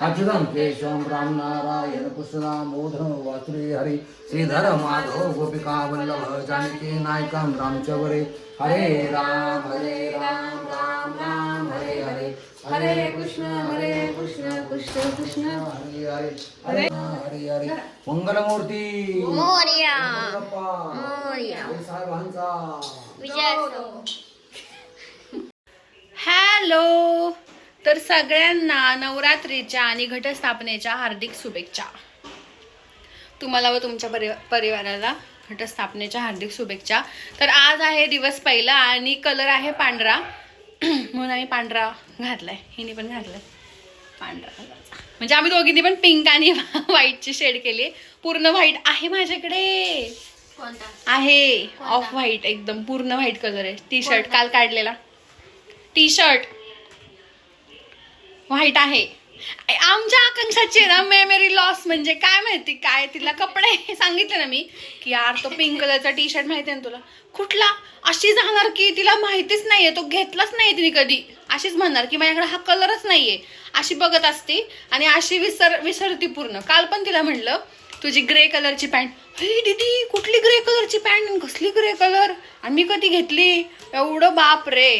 अच्युतं केशवं राम नारायण कृष्णदामोदरं वासुदेव हरि श्रीधर माधव गोपिका वल्लभ जानकी नायकं रामचवरे हरे राम हरे राम राम राम हरे हरे। हरे कृष्ण हरे कृष्ण कृष्ण कृष्ण। हरे हरे हरे हरे हरे। मंगलमूर्ती। मोरया। मोरया। साहेबांचा विजय हॅलो. तर सगळ्यांना नवरात्रीच्या आणि घटस्थापनेच्या हार्दिक शुभेच्छा. तुम्हाला व तुमच्या परि परिवाराला घटस्थापनेच्या हार्दिक शुभेच्छा. तर आज आहे दिवस पहिला आणि कलर आहे पांढरा. म्हणून आम्ही पांढरा घातलाय. हिने पण घातलाय. पांढरा कलरचा म्हणजे आम्ही दोघींनी पण पिंक आणि व्हाईटची शेड केली. पूर्ण व्हाईट आहे माझ्याकडे. आहे. ऑफ व्हाईट एकदम पूर्ण व्हाईट कलर आहे. टी शर्ट काल काढलेला. टी शर्ट व्हाईट आहे आमच्या आकांक्षाची ना मेमरी लॉस म्हणजे काय माहिती काय तिला कपडे सांगितले ना मी की यार तो पिंक कलरचा टी शर्ट माहिती आहे ना तुला? कुठला? अशी जाणार की तिला माहितीच नाहीये तो घेतलाच नाही तिने कधी. अशीच म्हणणार की माझ्याकडे हा कलरच नाहीये. अशी बघत असती आणि अशी विसर विसरती पूर्ण. काल पण तिला म्हणलं तुझी ग्रे कलरची पॅन्ट हे दिदी कुठली ग्रे कलरची पॅन्ट कसली ग्रे कलर आणि मी कधी घेतली? एवढं बाप रे.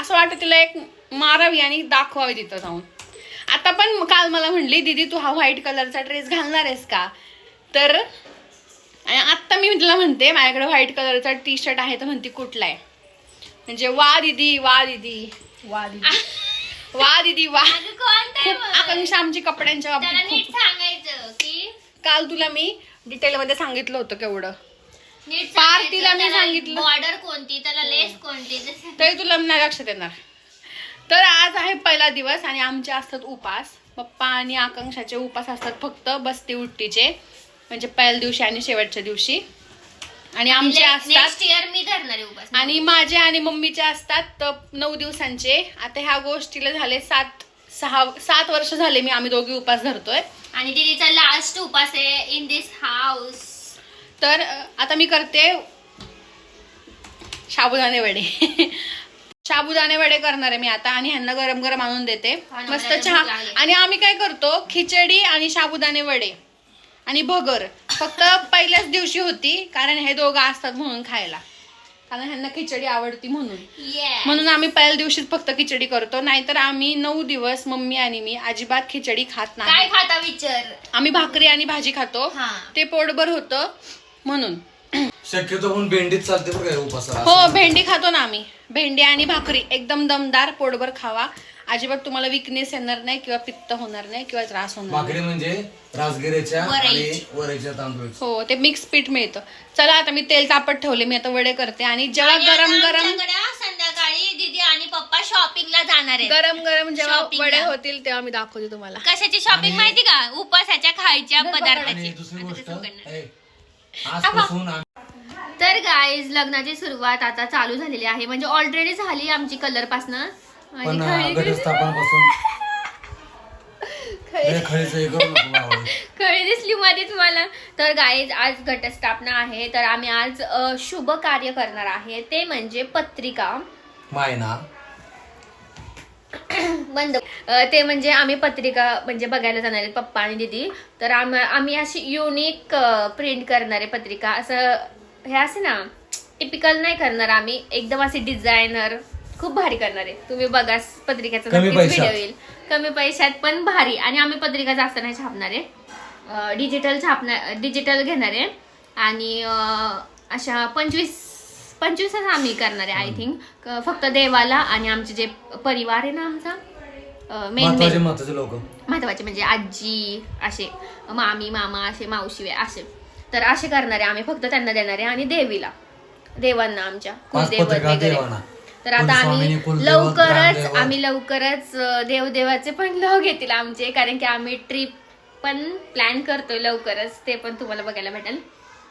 असं वाटतं तिला एक मारावी आणि दाखवावी तिथं जाऊन. आता पण काल मला म्हणली दीदी तू हा व्हाईट कलरचा ड्रेस घालणार आहेस का? तर आणि आत्ता मी तिला म्हणते माझ्याकडे व्हाईट कलरचा टी शर्ट आहे तर म्हणते कुठला आहे? म्हणजे वा दीदी वा दीदी. वा दीदी. वा दीदी वा? आकांक्षा आमची कपड्यांच्या बाबतीत सांगायचं की? काल तुला मी डिटेलमध्ये सांगितलं होतं केवढं. नीट पार तिला मी सांगितलं. बॉर्डर कोणती? त्याला लेस कोणती? तरी तुला नाही लक्षात येणार. तर आज आहे पहिला दिवस आणि आमचे असतात उपास. पप्पा आणि आकांक्षाचे उपास असतात फक्त बसती उट्टीचे म्हणजे पहिल्या दिवशी आणि शेवटच्या दिवशी. आणि आमचे असतात इयर मी धरणार उपास. आणि माझे आणि मम्मीचे असतात नऊ दिवसांचे. आता ह्या गोष्टीला झाले सात सहा सात वर्ष झाले मी आम्ही दोघी उपास धरतोय. आणि दीदीचा लास्ट उपास आहे इन दिस हाऊस तर आता मी करते साबुदाणे वडे. साबुदाणे वडे करणार आहे मी आता आणि ह्यांना गरम गरम आणून देते. मस्त चहा. आणि आम्ही काय करतो खिचडी आणि साबुदाणे वडे आणि भगर. फक्त पहिल्याच दिवशी होती कारण हे दोघं असतात म्हणून खायला. कारण ह्यांना खिचडी आवडती म्हणून. म्हणून आम्ही पहिल्या दिवशीच फक्त खिचडी करतो. नाहीतर आम्ही नऊ दिवस मम्मी आणि मी अजिबात खिचडी खात काय नाही खाता विचार? आम्ही भाकरी आणि भाजी खातो. ते पोटभर होतं. म्हणून. शक्यतो पण भेंडीत चालते बरं काय उपासाला. हो भेंडी खातो ना आम्ही. भेंडी आणि भाकरी एकदम दमदार पोटभर खावा. अजिबात तुम्हाला विकनेस येणार नाही किंवा पित्त होणार नाही किंवा त्रास होणार नाही. भाकरी म्हणजे आणि तांदूळची. हो ते मिक्स पीठ मिळतं. चला आता मी तेल तापत ठेवले मी आता वडे करते. आणि जेव्हा आणि गरम आता गरम आमच्याकडे संध्याकाळी दीदी आणि पप्पा शॉपिंगला जाणार आहे गरम गरम जेव्हा Shopping वडे. होतील तेव्हा मी दाखवते तुम्हाला. कशाची शॉपिंग माहिती का? उपासाच्या खायच्या पदार्थाची. दुसरी आता गोष्ट कसं आजपासून आम्ही तर गाईज लग्नाची सुरुवात आता चालू झालेली आहे. म्हणजे ऑलरेडी झाली आमची कलर पासनं. खळी- घटस्थापनपासून खळीचं हे करू नको भाऊ. खळी दिसली मध्ये तुम्हाला तर गाईज आज घटस्थापना आहे. तर आम्ही आज अ, शुभ कार्य करणार आहे. ते म्हणजे पत्रिका. मायना. बंद. ते म्हणजे आम्ही पत्रिका म्हणजे बघायला जाणार आहेत पप्पा आणि दीदी. तर आम आम्ही अशी युनिक प्रिंट करणार पत्रिका. असं हे असे ना टिपिकल नाही करणार आम्ही. एकदम असे डिझायनर खूप भारी करणार आहे. तुम्ही बघा पत्रिकेचा नक्कीच. व्हिडिओ येईल. कमी पैशात पण भारी. आणि आम्ही पत्रिका जास्त नाही छापणार आहे. डिजिटल छापणार डिजिटल घेणार आहे. आणि अशा पंचवीस पंचवीसच आम्ही करणार आहे आय थिंक फक्त देवाला आणि आमचे जे परिवार आहे ना आमचा मेन महत्त्वाचे मेन महत्त्वाचे लोक. महत्त्वाचे म्हणजे आजी असे मामी मामा असे मावशी असे. तर असे करणारे आम्ही फक्त त्यांना देणारे आणि देवीला. देवांना आमच्या कुलदैवत वगैरे. तर आता आम्ही लवकरच. आम्ही लवकरच देवदेवाचे पण लव घेतील आमचे कारण की आम्ही ट्रिप पण प्लॅन करतोय लवकरच. ते पण तुम्हाला बघायला भेटेल.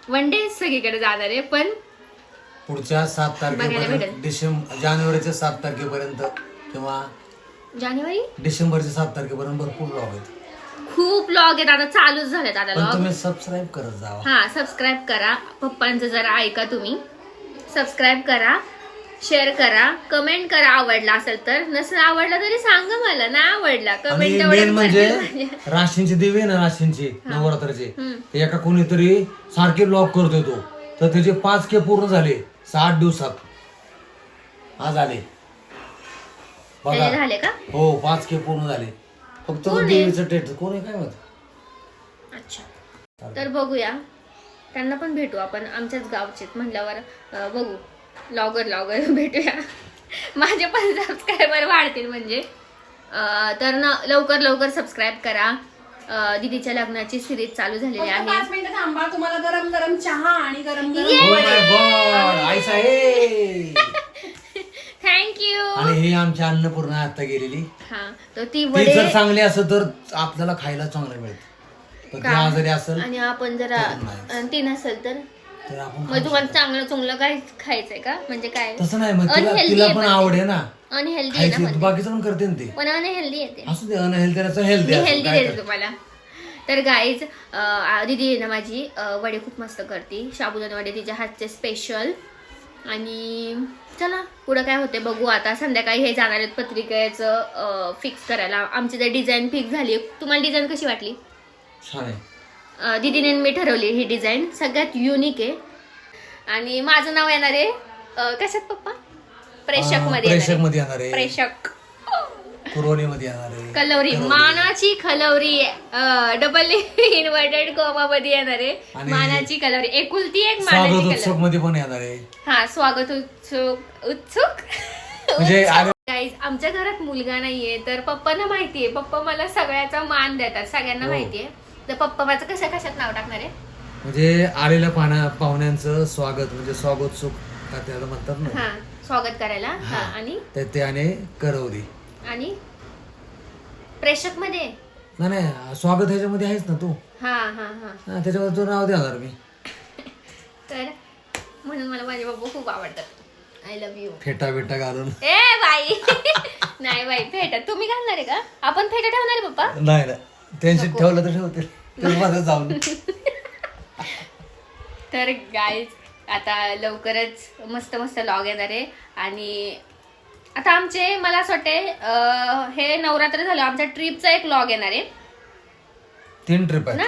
वन डे सगळीकडे जाणार आहे पण पुढच्या सात तारखेपर्यंत भेटेल. डिसेंबर जानेवारीच्या सात तारखेपर्यंत किंवा जानेवारी? डिसेंबरच्या सात तारखेपर्यंत भरपूर ब्लॉग आहेत. खूप लॉग आहेत. आता चालूच झालेत आता पण लॉग तुम्ही सबस्क्राईब करत जावा हा सबस्क्राईब करा. पप्पांचं जरा ऐका तुम्ही. सबस्क्राईब करा शेअर करा कमेंट करा आवडला असेल तर. नसेल आवडला तरी सांगा मला. नाही आवडला आणि कमेंट मेन म्हणजे राशींची देवी आहे ना राशींची नवरात्राचे. ते एका कोणीतरी सारखे ब्लॉक करतोय तो. तर त्याचे पाच के पूर्ण झाले. सात दिवसात. आज आले. बघा. झाले का? हो पाच के पूर्ण झाले. फक्त कोण आहे? देवीचं टेट. कोण आहे काय माहीत? अच्छा. तर बघूया. त्यांना पण भेटू. आपण आमच्याच गावचे म्हटल्यावर अं, बघू. लॉगर लॉगर भेटूया. माझे पण सबस्क्रायबर वाढतील म्हणजे. अं, तर ना लवकर लवकर सबस्क्राईब करा. दीदीच्या लग्नाची सिरीज चालू झालेली फक्त आहे. पाच मिनिटं थांबा तुम्हाला गरम गरम चहा आणि गरम गरम Oh my God, आई साहेब. थँक्यू आणि हे आमच्या अन्नपूर्णा आता गेलेली. हा तर ती ती वडे जर चांगली असेल तर आपल्याला खायला चांगलं मिळतं. पण ती का? आजारी असेल आणि आपण जरा तर नाही. आणि ती नसेल तर? तर आपण मग तुम्हाला चांगलं चुंगलं काय खायचंय का? म्हणजे काय? तसं नाही मग तिला Unhealthy तिला आहे पण पण आवड आहे ना. अनहेल्दी आहे ना खायची म्हणते. बाकीचं पण करते ना ते. पण अनहेल्दी येते असू दे अनहेल्दी मी हेल्दी हेल्दी देते तुम्हाला. तर गाईज दीदी आहे ना माझी अं, वडे खूप मस्त करते. साबुदाणा वडे तिच्या हातचे स्पेशल आणि चला पुढं काय होते बघू आता. संध्याकाळी हे जाणार आहेत पत्रिकेचं फिक्स करायला. आमची तर डिझाईन फिक्स झाली. तुम्हाला डिझाईन कशी वाटली? छान आहे. अं, दीदीने मी ठरवली ही डिझाईन सगळ्यात युनिक आहे. आणि माझं नाव येणार आहे अं, कशात पप्पा? प्रेषकमध्ये प्रेषक येणार. मध्ये येणार. आहे. आहे प्रेषक कुरवणी मध्ये येणार. आहे कलवरी. मानाची खलवरी डबल इन्व्हर्टेड कोमा मध्ये येणार. आहे आणि- मानाची कलवरी. एकुलती एक स्वागत मानाची उत्सव कलवरी. मध्ये पण येणार. आहे हा स्वागत उत्सुक उत्सुक? म्हणजे Guys, आमच्या घरात मुलगा नाहीये तर पप्पांना माहितीये. पप्पा मला सगळ्याचा मान देतात सगळ्यांना हो. माहितीये. तर पप्पा माझं कशा कशात नाव टाकणार आहे? म्हणजे आलेल्या पाण्या पाहुण्यांचं स्वागत म्हणजे स्वागत सुख का त्याला म्हणतात ना? हा. स्वागत करायला. हा. आणि? तर ते आणि करवली. आणि? प्रेषकमध्ये नाही नाही स्वागत ह्याच्यामध्ये आहेच ना तू? हा हा हा. हा, त्याच्यावर तू नाव देणार मी. तर म्हणून मला माझे बाबा खूप आवडतात. आय लव्ह यू फेटा बिटा घालून. ए बाई! नाही बाई फेटा. तुम्ही घालणार आहे का? आपण फेटा ठेवणार आहे पप्पा? नाही ना टेन्शन ठेवलं तर ठेवते ते माझं जाऊन. तर गाईज आता लवकरच मस्त मस्त लॉग येणार आहे. आणि आता आमचे मला असं वाटते हे नवरात्र झालं आमच्या ट्रिपचा एक लॉग येणार आहे. तीन ट्रिप आहे ना?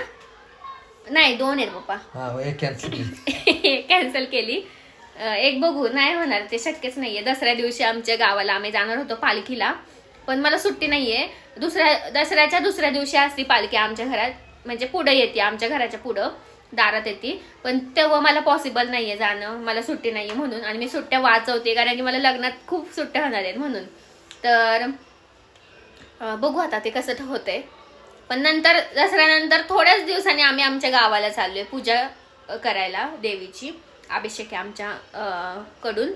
नाही दोन आहेत पप्पा. हा एक कॅन्सल केली. एक बघू नाही होणार ते शक्यच नाहीये. दसऱ्या दिवशी आमच्या गावाला आम्ही जाणार होतो पालखीला पण मला सुट्टी नाहीये. दुसऱ्या दसऱ्याच्या दुसऱ्या दिवशी असती पालखी आमच्या घरात म्हणजे पुढे येते आमच्या घराच्या पुढं. दारात येते. पण तेव्हा मला पॉसिबल नाही आहे जाणं. मला सुट्टी नाही आहे म्हणून. आणि मी सुट्ट्या वाचवते कारण की मला लग्नात खूप सुट्ट्या होणार आहेत म्हणून. तर बघू आता ते कसं होतंय. पण नंतर दसऱ्यानंतर थोड्याच दिवसांनी आम्ही आमच्या गावाला चाललो आहे पूजा करायला देवीची. अभिषेक आहे आमच्या कडून.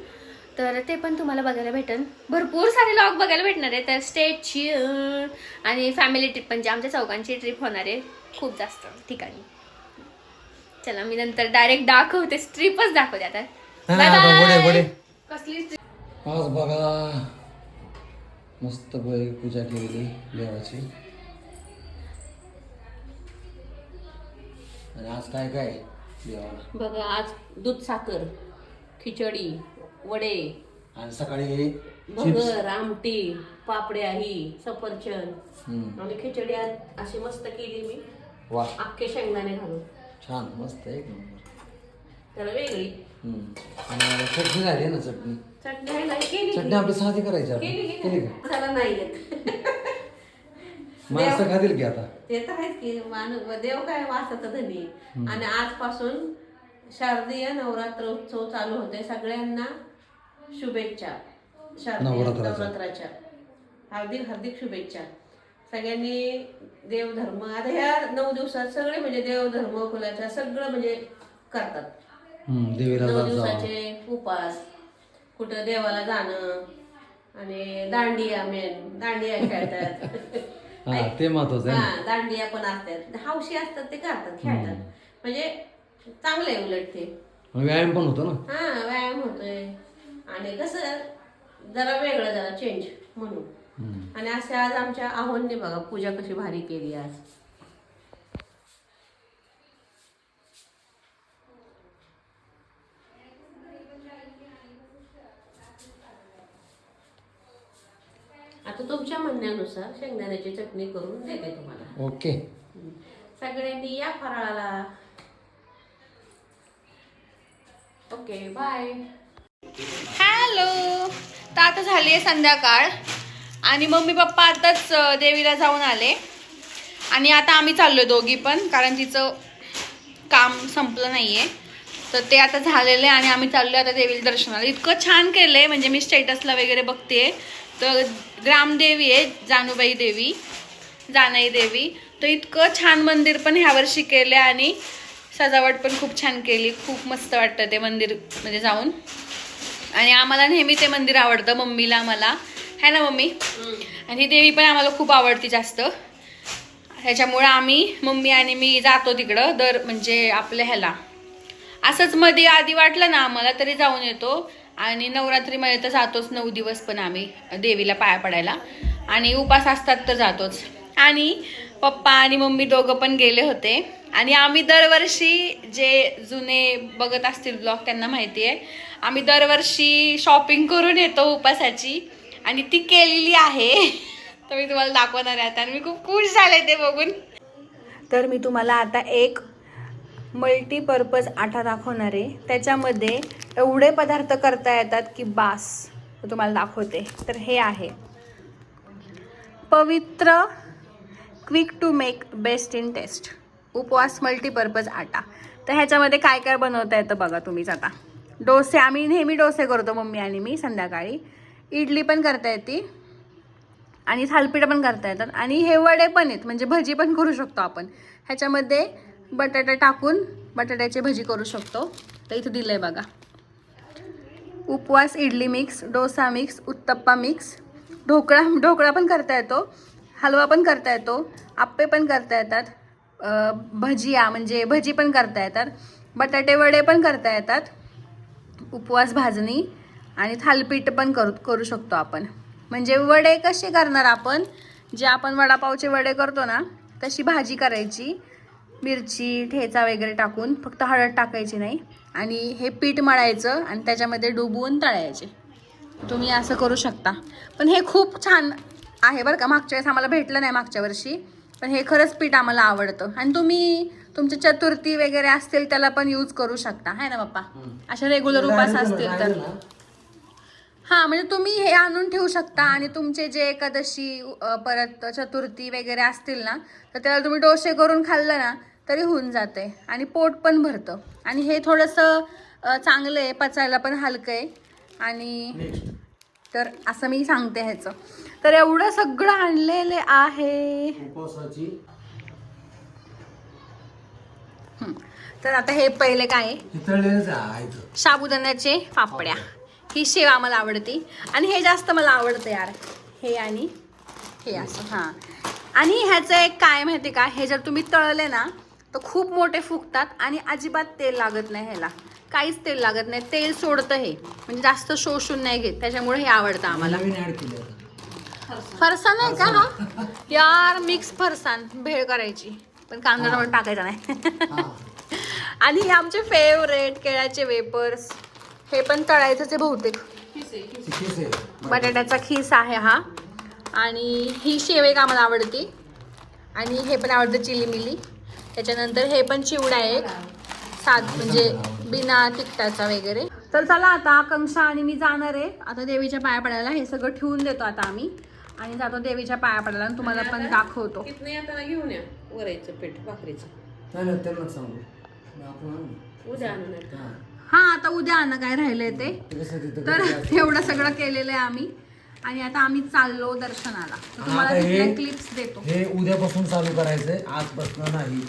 तर ते पण तुम्हाला बघायला भेटेल भरपूर सारे लॉग बघायला भेटणार आहे तर स्टेटची आणि फॅमिली ट्रिप म्हणजे आमच्या चौघांची ट्रिप होणार आहे. खूप जास्त ठिकाणी. चला मी नंतर डायरेक्ट दाखवते ट्रिपच दाखवते आता. कसली आज बघा मस्त पैकी पूजा केलेली देवाची. आणि आज काय काय देवाला? बघा आज दूध साखर खिचडी वडे. आणि सकाळी चिप्स भगर आमटी पापड्या ही सफरचंद. हम्म. आणि खिचडी आज अशी मस्त केली मी. वा. अख्खे शेंगदाणे घालून. छान मस्त एक नंबर. त्याला वेगळी. हम्म. आणि चटणी झाली ना चटणी. चटणी आहे ना केली चटणी आपली साधी करायची आपण. केली केली की? नाही. येत. माणसं खातील की आता. ते तर आहेच की माणूस देव काय वासाचा धनी. आणि आजपासून शारदीय नवरात्र उत्सव चालू होते सगळ्यांना शुभेच्छा. शारदीय नवरात्राच्या. नवरात्राच्या. हार्दिक हार्दिक शुभेच्छा. सगळ्यांनी देवधर्म. आता ह्या नऊ दिवसात सगळे म्हणजे देवधर्म कुलाच्या सगळं म्हणजे करतात. नऊ दिवसाचे उपास कुठं देवाला जाणं आणि दांडिया मेन दांडिया खेळतात. ते महत्वाचं. हा दांडिया पण असतात. हौशी असतात ते करतात खेळतात. म्हणजे चांगलं आहे उलट ते. व्यायाम पण होतो ना? हा व्यायाम होतोय. आणि कसं जरा वेगळं जरा चेंज म्हणून. आणि असे आज आमच्या आहोंनी बघा पूजा कशी भारी केली आज. आता तुमच्या म्हणण्यानुसार शेंगदाण्याची चटणी करून देते तुम्हाला. ओके. सगळ्यांनी या फराळाला. Okay bye. हॅलो तर आता झाली आहे संध्याकाळ. आणि मम्मी पप्पा आताच देवीला जाऊन आले. आणि आता आम्ही चाललो आहे दोघी पण कारण तिचं काम संपलं नाही आहे तर ते आता झालेलं आहे आणि आम्ही चाललो आता देवीला दर्शनाला. इतकं छान केलं आहे म्हणजे मी स्टेटसला वगैरे बघते तर ग्रामदेवी आहे जानुबाई देवी जानाई देवी. तर इतकं छान मंदिर पण ह्यावर्षी केलं आहे आणि सजावट पण खूप छान केली. खूप मस्त वाटतं ते मंदिर म्हणजे जाऊन. आणि आम्हाला नेहमी ते मंदिर आवडतं मम्मीला मला. है ना मम्मी? आणि ही देवी पण आम्हाला खूप आवडती जास्त. ह्याच्यामुळं आम्ही मम्मी आणि मी जातो तिकडं दर म्हणजे आपल्या ह्याला. असंच मध्ये आधी वाटलं ना आम्हाला तरी जाऊन येतो. आणि नवरात्रीमध्ये तर जातोच नऊ दिवस पण आम्ही देवीला पाया पडायला. आणि उपास असतात तर जातोच. आणि पप्पा आणि मम्मी दोघं पण गेले होते. आणि आम्ही दरवर्षी जे जुने बघत असतील ब्लॉग त्यांना माहिती आहे. आम्ही दरवर्षी शॉपिंग करून येतो उपासाची. आणि ती केलेली आहे. तर मी तुम्हाला दाखवणार आहे आता. आणि मी खूप खुश झाले ते बघून. तर मी तुम्हाला आता एक मल्टीपर्पज आटा दाखवणार आहे. त्याच्यामध्ये एवढे पदार्थ करता येतात की बास. मी तुम्हाला दाखवते. तर हे आहे. Pavitra quick to make best in taste उपवास मल्टीपर्पज आटा. तर ह्याच्यामध्ये काय काय बनवता येतं बघा तुम्हीच आता. डोसे आम्ही नेहमी डोसे करतो मम्मी आणि मी संध्याकाळी. इडली पण करता येते. आणि थालपीठं पण करता येतात. आणि हे वडे पण आहेत. म्हणजे भजी पण करू शकतो आपण. ह्याच्यामध्ये बटाटा टाकून बटाट्याची भजी करू शकतो. तर इथं दिलं आहे बघा. उपवास idli mix dosa mix uttappa mix dhokla dhokla पण करता येतो. हलवा पण करता येतो. आप्पे पण करता येतात. भजिया म्हणजे भजी पण करता येतात. बटाटे वडे पण करता येतात. उपवास भाजणी. आणि थालपीठ पण करू करू शकतो आपण. म्हणजे वडे कसे करणार आपण? जे आपण वडापावचे वडे करतो ना तशी भाजी करायची. मिरची ठेचा वगैरे टाकून फक्त हळद टाकायची नाही. आणि हे पीठ मळायचं आणि त्याच्यामध्ये डुबवून तळायचे. तुम्ही असं करू शकता. पण हे खूप छान आहे बरं का. मागच्या वेळेस आम्हाला भेटलं नाही मागच्या वर्षी. पण हे खरंच पीठ आम्हाला आवडतं. आणि तुम्ही तुमचे चतुर्थी वगैरे असतील त्याला पण यूज करू शकता. है ना पप्पा? अशा रेग्युलर उपास असतील तर. हा म्हणजे तुम्ही हे आणून ठेवू शकता आणि तुमचे जे एकादशी अ, परत चतुर्थी वगैरे असतील ना तर त्याला तुम्ही डोसे करून खाल्लं ना तरी होऊन जाते. आणि पोट पण भरतं. आणि हे थोडंसं अ, चांगलं आहे पचायला पण हलकं आहे. आणि नेक्स्ट तर असं मी सांगते ह्याचं. तर एवढं सगळं आणलेले आहे. उपवासाची हं. तर आता हे पहिले काय आहे? तळलेलंच आहे इथं. साबुदाण्याचे पापड्या. ही शेव आम्हाला आवडते. आणि हे जास्त मला आवडतं यार. हे आणि हे असं हां. आणि ह्याचं एक काय माहिती का हे जर तुम्ही तळले ना तर खूप मोठे फुगतात आणि अजिबात तेल लागत नाही ह्याला. काहीच तेल लागत नाही. तेल सोडतं हे. म्हणजे जास्त शोषून नाही घेत. त्याच्यामुळे हे आवडतं आम्हाला. फरसाण आहे का हा? यार मिक्स फरसाण. भेळ करायची. पण कांदा टाकायचा नाही. आणि हे आमचे फेवरेट केळ्याचे वेपर्स हे पण तळायचंच आहे बहुतेक. बटाट्याचा खीस आहे हा. आणि ही शेव एक आम्हाला आवडते. आणि हे पण आवडतं चिली मिली. त्याच्यानंतर हे पण चिवडा आहे एक. सात म्हणजे बिना तिखटाचा वगैरे. तर चला आता आकांक्षा आणि मी जाणार आहे. आता देवीच्या पाया पडायला हे सगळं ठेवून देतो आता आम्ही. आणि जातो देवीच्या पाया पडायला आणि तुम्हाला पण दाखवतो. घेऊन या. वरायचं पीठ भाकरीचं. आणू. उद्या. हा. आता उद्या आणा काय राहिलंय ते. तर. एवढं सगळं केलेलं आहे आम्ही. आणि आता आम्ही चाललो दर्शनाला. तर तुम्हाला क्लिप्स देतो. हे उद्यापासून चालू करायचंय आजपासून नाही.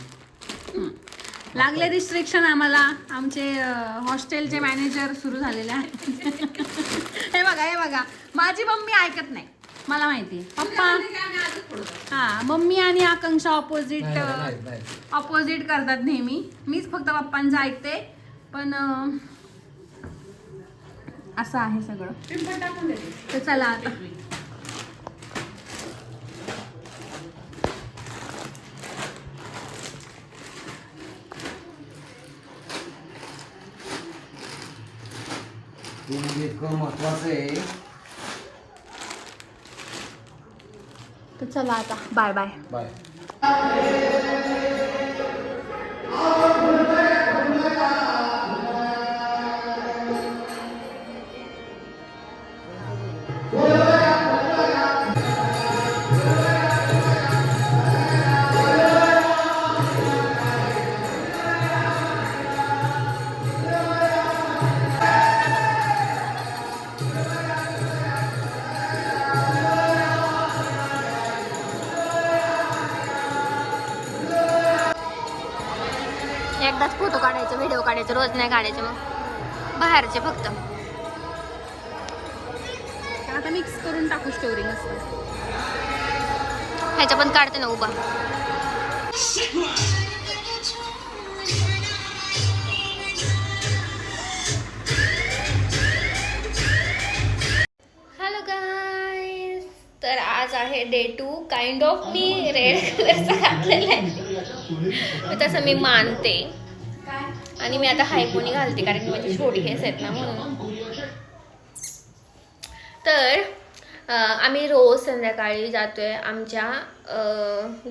लागले रिस्ट्रिक्शन आम्हाला. आमचे हॉस्टेलचे मॅनेजर सुरू झालेले आहेत. हे बघा हे बघा. माझी मम्मी ऐकत नाही. मला माहिती पप्पा हा मम्मी आणि आकांक्षा ऑपोजिट. ऑपोजिट करतात नेहमी. मीच फक्त पप्पांचं ऐकते. पण असं आहे सगळं. पिंपळ टाकून देते तर चला आता. म्हणजे इतकं महत्वाचं आहे. तर चला आता. Bye bye. बाय. काढायचं व्हिडिओ काढायचं रोज नाही काढायचं मग. बाहेरचे फक्त. आता मिक्स करून टाकू स्टोरी मस्त. ह्याच्या पण काढते ना उभा. हॅलो गाईज तर आज आहे डे टू काइंड ऑफ मी रेड कलरचा घातलेला आहे. तसं मी मानते. आणि मी आता हायपोनी घालते कारण की माझी छोटी आहेत ना म्हणून. तर आम्ही रोज संध्याकाळी जातोय आमच्या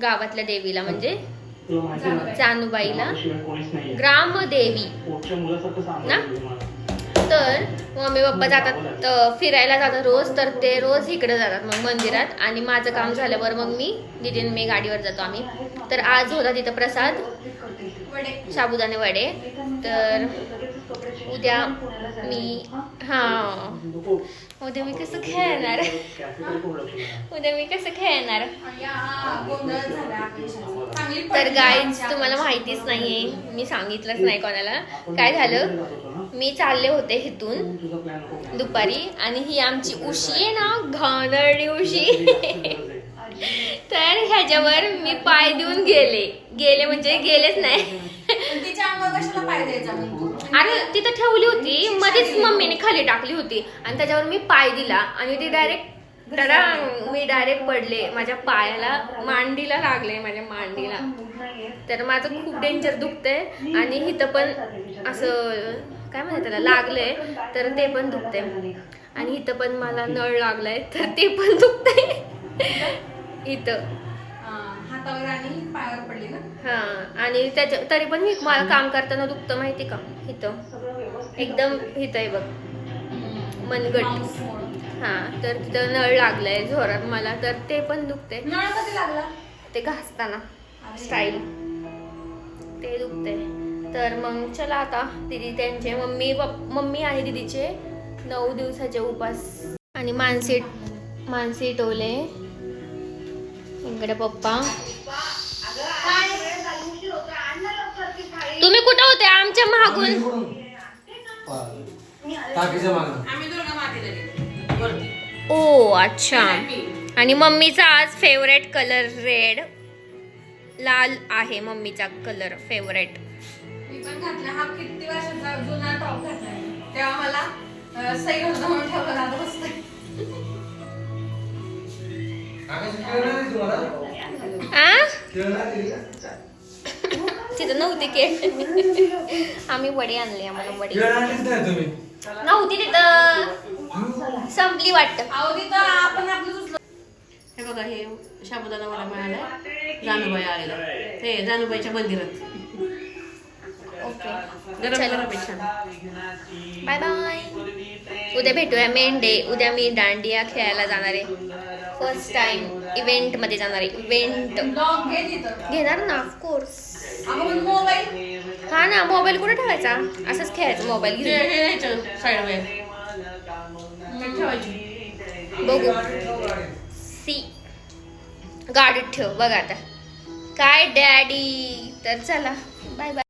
गावातल्या देवीला म्हणजे जानूबाईला ग्रामदेवी. ना? तर मम्मी पप्पा जातात फिरायला जातात रोज तर ते रोज इकडे जातात मग मंदिरात. आणि माझं काम झाल्यावर मग मी दिदीन मी गाडीवर जातो आम्ही. तर आज होता तिथं प्रसाद. साबुदाणे वडे. तर उद्या मी हा. उद्या मी कसं खेळणार? उद्या मी कसं खेळणार? तर गाईज तुम्हाला माहितीच नाहीये. मी सांगितलंच नाही कोणाला. काय झालं? मी चालले होते इथून दुपारी आणि ही आमची उशी आहे ना घाणरडी उशी. तर ह्याच्यावर मी पाय देऊन गेले. गेले म्हणजे गेलेच नाही. तिच्या अंगावर कशाला पाय द्यायचा? मग तू? अरे तिथं ठेवली होती मध्येच मम्मीने खाली टाकली होती. आणि त्याच्यावर मी पाय दिला आणि ती डायरेक्ट दादा मी डायरेक्ट पडले. माझ्या पायाला मांडीला लागले माझ्या मांडीला. तर माझं खूप डेंजर दुखतंय. आणि इथं पण असं काय म्हणतात त्याला लागलंय. तर ते पण दुखतंय. आणि इथं पण मला नळ लागलाय तर ते पण दुखतंय. इथं. हातावर आणि पायावर पडली ना? हा आणि त्याच्या तरी पण मी मला काम करताना दुखतं माहिती का? इथं. एकदम इथं आहे बघ. मनगट. हा तर तिथं नळ लागलाय जोरात मला तर ते पण दुखते नळ कधी लागला? ते घासताना. स्टाईल ते दुखते तर मग चला आता दिदी त्यांचे मम्मी पप- मम्मी आणि दिदीचे नऊ दिवसाचे उपास. आणि मानसी मानसी टोले. इकडे पप्पा. तुम्ही कुठं होते? आमच्या वरती. ओ अच्छा. आणि मम्मीचा आज फेवरेट कलर रेड लाल आहे मम्मीचा कलर फेवरेट मी पण घातला. हा किती वर्षाचा जुना टॉप घातलाय तेव्हा मला अं, सही घालून म्हणून ठेवलं ना आता आ? तिथं नव्हती की आम्ही वडी आणली आम्हाला वडी. नव्हती तिथं. संपली वाटत. हे बघा हे शाबुदाना मला मिळाला जानूबाई आलेला. हे जानूबाईच्या मंदिरात. Bye bye. उद्या भेटूया मेन डे. उद्या मी दांडिया खेळायला जाणार आहे. फर्स्ट टाइम इव्हेंटमध्ये जाणार आहे. इव्हेंट घेणार ना ऑफकोर्स हा ना मोबाईल कुठे ठेवायचा? असंच खेळायचं मोबाईल बघू. सी. गाडीत ठेव बघ आता. काय डॅडी? तर चला. Bye bye